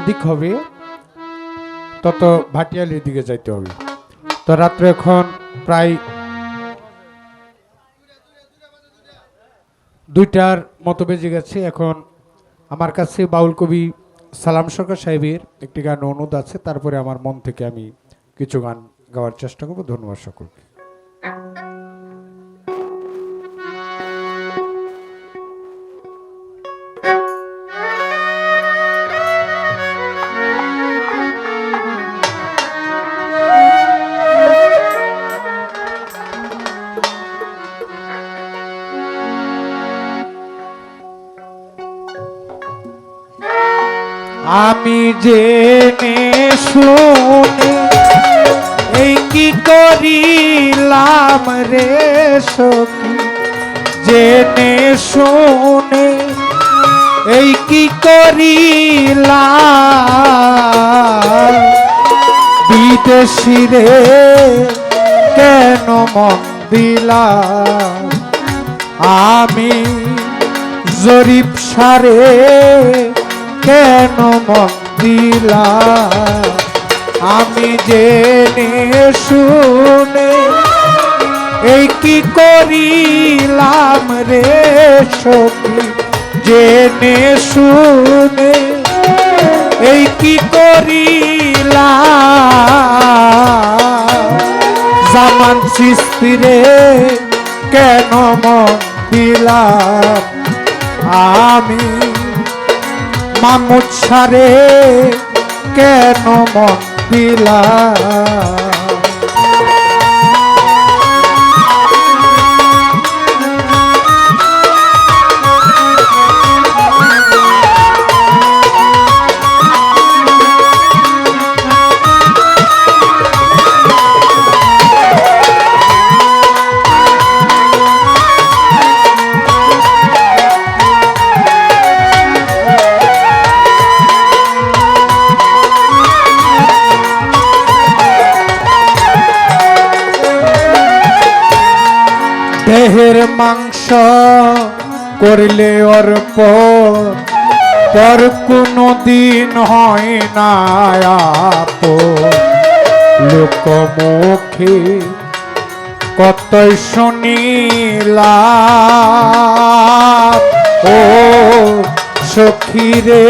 অধিক হবে, তত ভাটিয়ালির দিকে যাইতে হবে। তো রাত্রে এখন প্রায় দুইটার মতো বেজে গেছে। এখন আমার কাছে বাউল কবি সালাম সরকার সাহেবের একটি গান অনুরোধ আছে। তারপরে আমার মন থেকে আমি কিছু গান গাওয়ার চেষ্টা করব। ধন্যবাদ সকলকে। আমি জেনে শুনে, এই কি করিলাম রে সখী? জেনে শুনে, এই কি করিলাম? বিদেশি রে, কেন মন দিলাম? আমি জরিপ সারে কেন মন দিলা? আমি জেনে শুনে এই কি করিলাম রে সখী? জেনে শুনে এই কি করিলাম? জামান সৃষ্টিরে কেন মন দিলাম? আমি মামুদ সারে কেন মন দিলাম করলে অর্প পর কোনো দিন হয় না আপন। লোকমুখে কতই শুনিলা ও সখী রে।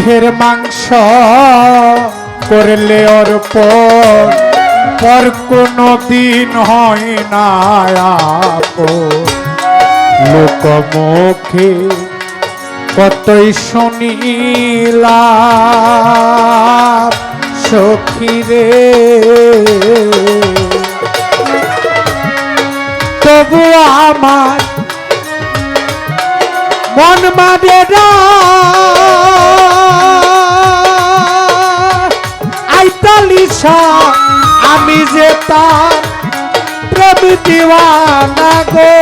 দেহের মাংস করলে অর্প পর কোনো দিন হয় না। লোকমুখে কতই শুনিলা সখী রে তবু আমার মন মাদে আইতালিশা আমি যে তার প্রেম দিওয়ানা গো।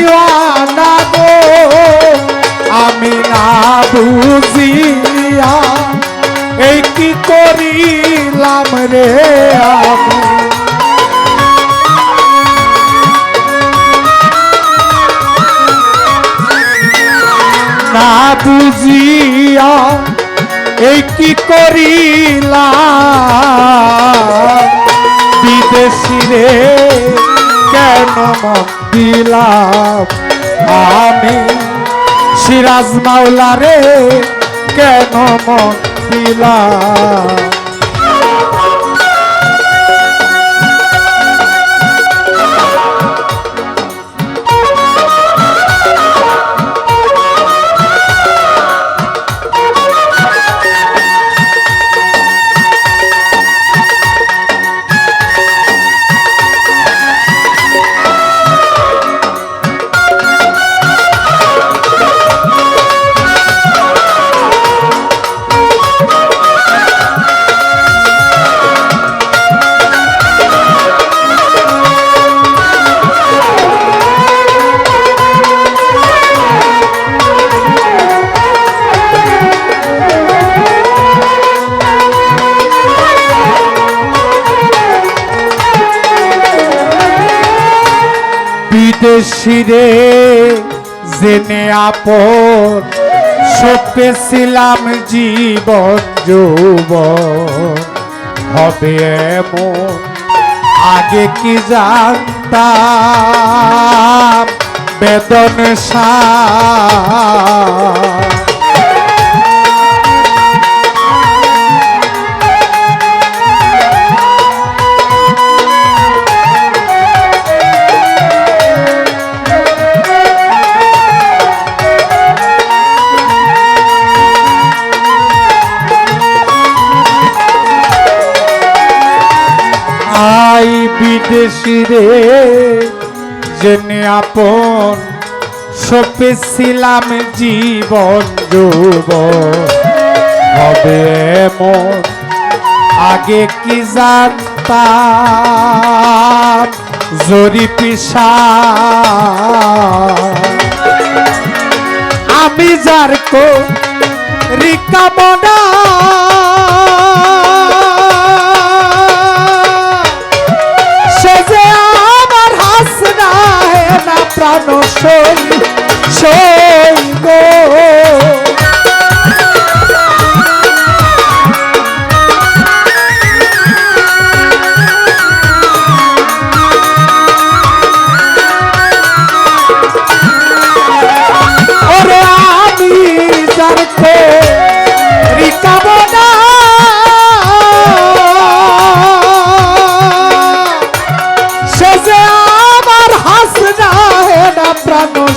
দিওয়ানা গো, আমি না বুঝিয়া এই কি করিলাম রে আমি? না বুঝিয়া এই কি করিলাম? বিদেশি রে, কেন মন দিলাম আমি সিরাজ মাওলা রে কেন মন দিলাম? বিদেশিরে জেনে আপন সপেছিলাম জীবন যুব হবে এমন আগে কি জানতাম বেদন সা বিদেশি রে। জেনে আপন, সপেছিলাম জীবন যুব হবে এমন, আগে কি জানতাম? জরি পিসা আমি যার কো রিকামনা সে প্রাণ সই সই গো।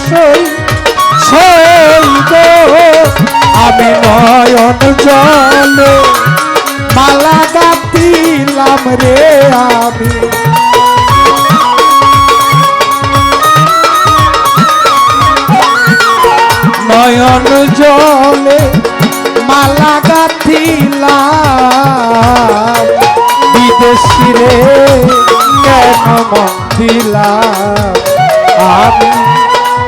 সই সই গো আমি নয়ন জলে মালা গাতিলাম রে আমি। নয়ন জলে মালা গাথিলাম। বিদেশি রে কেন মন আমি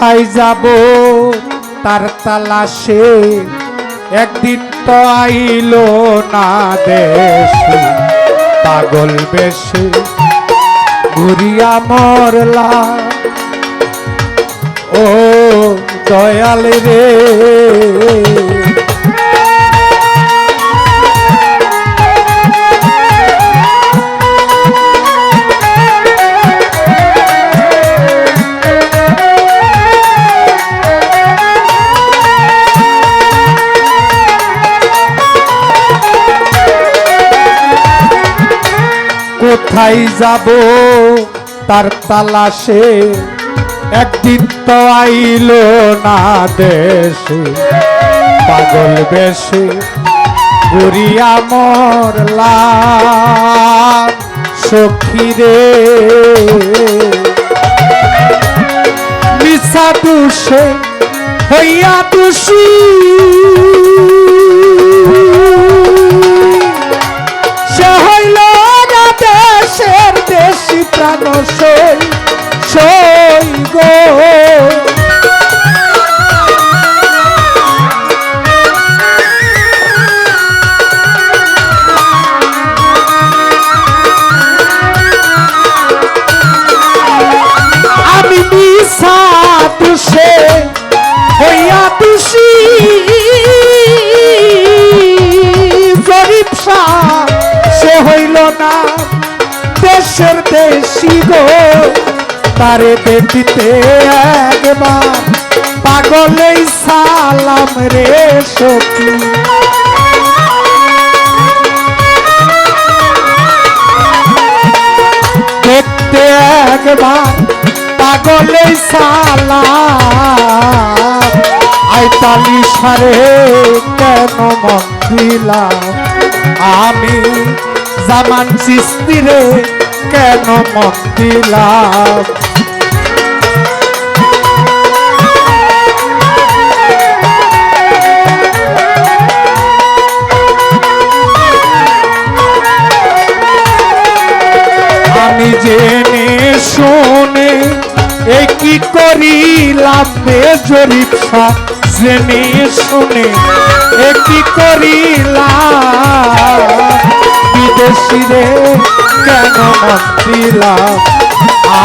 কোথায় যাব? তার তালাশে একদিন তো আইল না দেশে। পাগল বেশে ঘুরিয়া মরলা। ও দয়াল রে। কোথায় যাব? তার তালাশে একদিন তো আইলো না দেশে। পাগল বেশে ঘুরিয়া মরলাম সখী রে। মিশা দুষে হইয়া দুষী। প্রাণ সই সই গো। দেশের দেশি গো, তারে দেখিতে একবার। পাগলেই সালাম রে সখী। দেখতে একবার পাগলেই সালাম। আইতালি সারে কেন মন দিলাম আমি জামান চিস্তিরে কেন মন দিলাম? আমি জেনে শুনে এ কি করিলাম বেজরিপসা জেনে শুনে? এ কি করিলাম? বিদেশিরে কেন মন দিলাম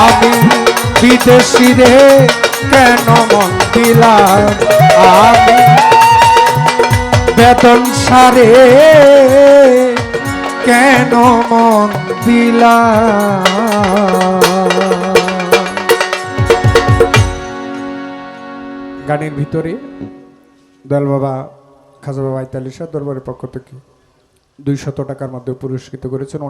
আমি বিদেশিরে কেন মন দিলাম আমি বেতন সারে কেন মন দিলা গানের ভিতরে দয়াল বাবা, খাজা বাবা ইতালিশা দরবারের পক্ষ থেকে দুইশত টাকার মধ্যে পুরস্কৃত করেছেন।